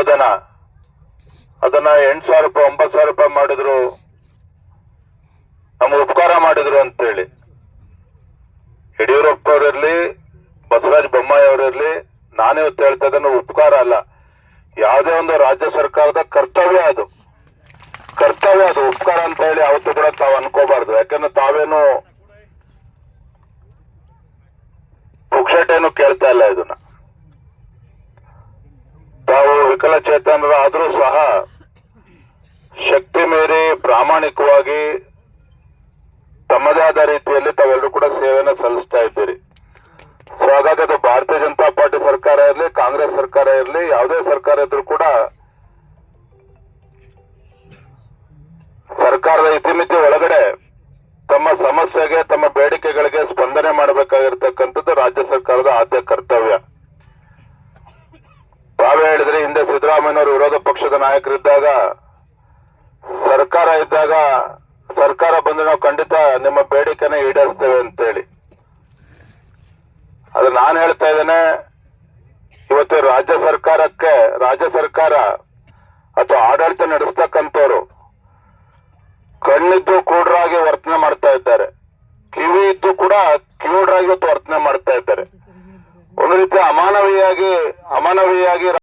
ಸಹಾಯಧನ ಅದನ್ನ ಎಂಟು ಸಾವಿರ ರೂಪಾಯಿ, ಒಂಬತ್ತು ಸಾವಿರ ರೂಪಾಯಿ ಮಾಡಿದ್ರು. ನಮ್ಗೆ ಉಪಕಾರ ಮಾಡಿದ್ರು ಅಂತೇಳಿ. ಯಡಿಯೂರಪ್ಪ ಅವರಿರ್ಲಿ ಬಸವರಾಜ ಬೊಮ್ಮಾಯಿ ಅವರಿರ್ಲಿ ನಾನಿವತ್ತು ಹೇಳ್ತಾ ಇದ್ದೇನೆ ಉಪಕಾರ ಅಲ್ಲ. ಯಾವುದೇ ಒಂದು ರಾಜ್ಯ ಸರ್ಕಾರದ ಕರ್ತವ್ಯ ಅದು. ಕರ್ತವ್ಯ ಅದು, ಉಪಕಾರ ಅಂತ ಹೇಳಿ ಅವತ್ತು ಕೂಡ ತಾವು ಅನ್ಕೋಬಾರ್ದು. ಯಾಕಂದ್ರೆ ತಾವೇನು ಪುಕ್ಷಟೇನು ಕೇಳ್ತಾ ಇಲ್ಲ ಇದನ್ನ. ವಿಕಲಚೇತನರಾದ್ರೂ ಸಹ ಶಕ್ತಿ ಮೀರಿ ಪ್ರಾಮಾಣಿಕವಾಗಿ ತಮ್ಮದೇ ಆದ ರೀತಿಯಲ್ಲಿ ತಾವೆಲ್ಲರೂ ಕೂಡ ಸೇವೆಯನ್ನು ಸಲ್ಲಿಸ್ತಾ ಇದ್ದೀರಿ. ಸೊ ಹಾಗಾಗಿ ಅದು ಭಾರತೀಯ ಜನತಾ ಪಾರ್ಟಿ ಸರ್ಕಾರ ಇರಲಿ, ಕಾಂಗ್ರೆಸ್ ಸರ್ಕಾರ ಇರಲಿ, ಯಾವುದೇ ಸರ್ಕಾರ ಇದ್ರೂ ಕೂಡ ಸರ್ಕಾರದ ಇತಿಮಿತಿ ಒಳಗಡೆ ತಮ್ಮ ಸಮಸ್ಯೆಗೆ, ತಮ್ಮ ಬೇಡಿಕೆಗಳಿಗೆ ಸ್ಪಂದನೆ ಮಾಡಬೇಕಾಗಿರ್ತಕ್ಕಂಥದ್ದು ರಾಜ್ಯ ಸರ್ಕಾರದ ಆದ್ಯ ಕರ್ತವ್ಯ ತಾವೇ ಸಿದ್ದರಾಮಯ್ಯನವರು ವಿರೋಧ ಪಕ್ಷದ ನಾಯಕರಿದ್ದಾಗ, ಸರ್ಕಾರ ಇದ್ದಾಗ, ಸರ್ಕಾರ ಬಂದು ನಾವು ಖಂಡಿತ ನಿಮ್ಮ ಬೇಡಿಕೆನ ಈಡೇರಿಸ್ತೇವೆ ಅಂತೇಳಿ. ಅದು ನಾನು ಹೇಳ್ತಾ ಇದ್ದೇನೆ, ಇವತ್ತು ರಾಜ್ಯ ಸರ್ಕಾರಕ್ಕೆ, ರಾಜ್ಯ ಸರ್ಕಾರ ಅಥವಾ ಆಡಳಿತ ನಡೆಸ್ತಕ್ಕಂಥವ್ರು ಕಣ್ಣಿದ್ದು ಕೂಡ್ರಾಗಿ ವರ್ತನೆ ಮಾಡ್ತಾ ಇದ್ದಾರೆ. ಕಿವಿ ಇದ್ದು ಕೂಡ ಕಿವುಡ್ರಾಗಿ ಇವತ್ತು ವರ್ತನೆ ಮಾಡ್ತಾ ಇದ್ದಾರೆ. ಒಂದು ರೀತಿ ಅಮಾನವೀಯಾಗಿ ಅಮಾನವೀಯಾಗಿ